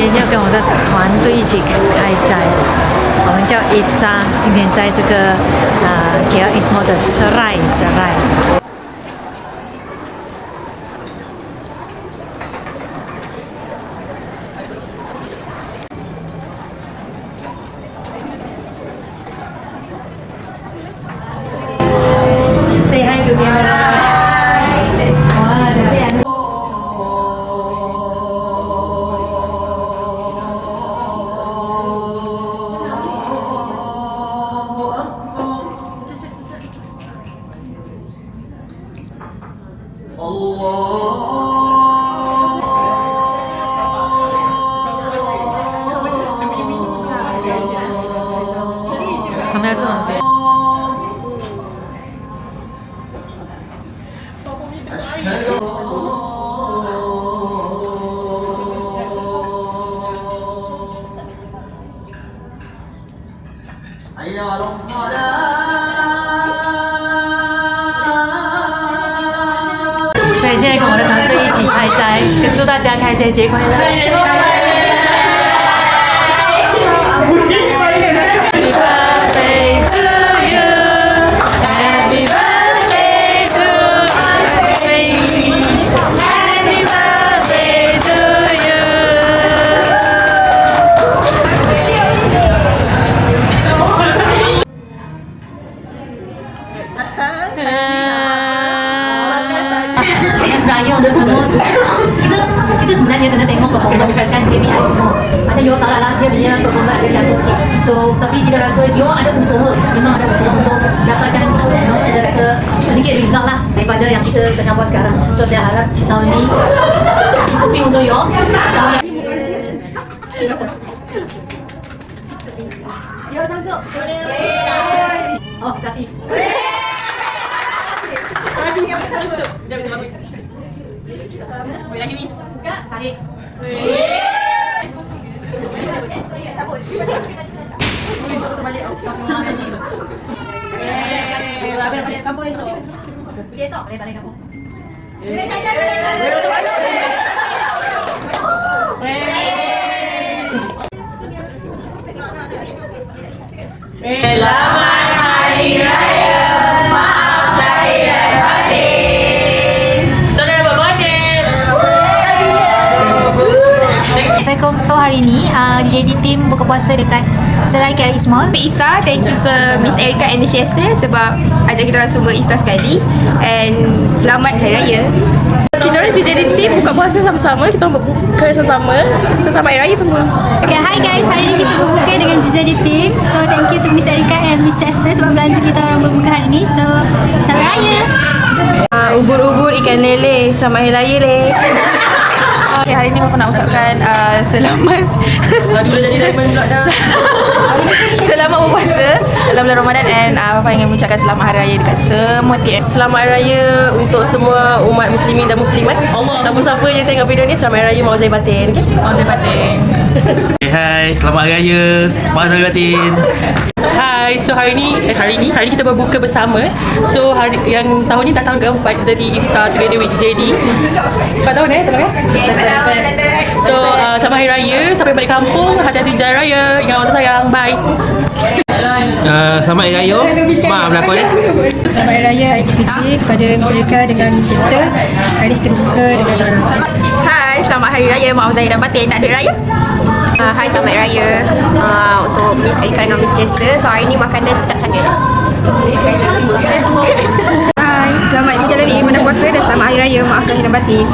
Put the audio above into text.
今天要跟我的团队一起开斋，我们叫伊扎今天在这个呃 KL Ismo 的 Serai Serai。 당연하지 开斋，祝大家开斋节快乐。呃 Raya tu. Semua kita kita sebenarnya kena tengok performance kan KPI semua. Macam you tahu lah last year dia performance ada jatuh sikit. So tapi kita rasa you ada usaha. Memang ada usaha untuk dapatkan you know, ada, ada sedikit result lah daripada yang kita tengah buat sekarang. So saya harap tahun ni cukupi untuk you tahun yang Oh, Zati. Lagi Mira aquí mis Fuka Tare Eh, So hari ni uh, DJD team buka puasa dekat Serai KL Mall. iftar thank you ke Miss Erika and Miss Chester sebab ajak kita orang semua iftar sekali and selamat hari raya kita orang je jadi team buka puasa sama-sama kita orang berbuka sama-sama so selamat hari raya semua Okay, hi guys. Hari ni kita berbuka dengan DJD team. So thank you to Miss Erika and Miss Chester sebab belanja kita orang berbuka hari ni. So selamat raya. uh, ubur-ubur ikan lele selamat hari raya le Okay, hari ni aku nak ucapkan uh, selamat Tadi boleh jadi diamond pula dah Selamat berpuasa dalam bulan Ramadan And uh, Papa ingin mengucapkan selamat hari raya dekat semua TM Selamat hari raya untuk semua umat muslimin dan muslimat Siapa-siapa yang tengok video ni Selamat hari raya Mau Zai Batin okay? Mau Zai Batin Hai, hai, selamat hari raya. Hari Batin. Hai, so hari ni, eh, hari ni, hari ni kita berbuka bersama So hari yang tahun ni dah tahun keempat jadi iftar together with JD Empat tahun eh, tahun eh? Hari raya, sampai balik kampung, hati-hati jalan raya Ingat orang sayang, bye Uh, selamat hari raya. Maaf berlakon eh. Selamat Hari Raya Aidilfitri kepada Miss Erika dengan Miss Chester. Hari kita berbuka dengan orang. Hai, selamat hari raya Mak Zai dan Batin Nak duit raya? Uh, hai selamat raya uh, untuk Miss Erika dengan Miss Chester. So hari ni makanan sedap sangat. Hai, selamat menjalani ibadah puasa dan selamat Hari Raya. Maaf lahir dan batin.